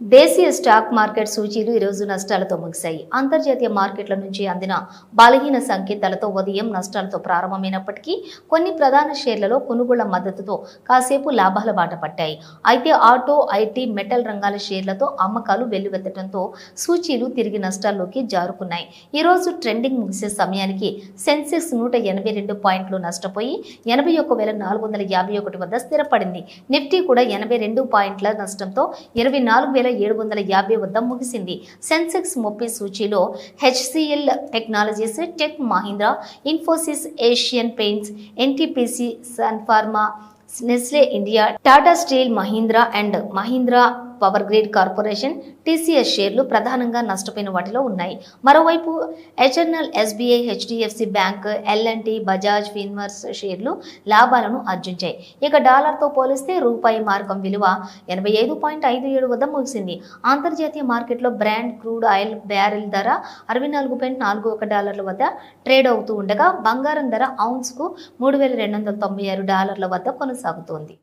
దేశీయ stock market సూచీలు ఈరోజు నష్టాలతో ముగిశాయి. అంతర్జాతీయ మార్కెట్ల నుంచి అందిన బలహీన సంకేతాలతో ఉదయం నష్టాలతో ప్రారంభమైనప్పటికీ కొన్ని ప్రధాన షేర్లలో కొనుగోళ్ళ మద్దతుతో కాసేపు లాభాల బాట పట్టాయి. అయితే ఆటో ఐటీ మెటల్ రంగాల షేర్లతో అమ్మకాలు వెల్లువెత్తడంతో సూచీలు తిరిగి నష్టాల్లోకి జారుకున్నాయి. ఈరోజు ట్రెండింగ్ ముగిసే సమయానికి సెన్సెక్స్ నూట ఎనభై రెండు పాయింట్లు నష్టపోయి ఎనభై ఒక్క వేల నాలుగు వందల యాభై ఒకటి వద్ద స్థిరపడింది. నిఫ్టీ కూడా ఎనభై రెండు పాయింట్ల నష్టంతో ఇరవై నాలుగు వేల ఏడు వందల యాభై వద్ద ముగిసింది. సెన్సెక్స్ ముప్పై సూచీలో HCL Technologies Tech Mahindra Infosys Asian Paints NTPC Sun Pharma Nestle India Tata Steel Mahindra and Mahindra Power Grid Corporation TCS షేర్లు ప్రధానంగా నష్టపోయిన వాటిలో ఉన్నాయి. మరోవైపు HNL SBI HDFC Bank L and T Bajaj Finserv షేర్లు లాభాలను ఆర్జించాయి. ఇక డాలర్తో పోలిస్తే రూపాయి మార్గం విలువ ఎనభై ఐదు పాయింట్ ఐదు ఏడు వద్ద ముగిసింది. అంతర్జాతీయ మార్కెట్లో బ్రాండ్ క్రూడ్ ఆయిల్ బ్యారెల్ ధర అరవై నాలుగు పాయింట్ నాలుగు ఒక డాలర్ల వద్ద ట్రేడ్ అవుతూ ఉండగా బంగారం ధర ఔన్స్కు మూడు వేల రెండు వందల తొంభై ఆరు డాలర్ల వద్ద కొనసాగుతోంది.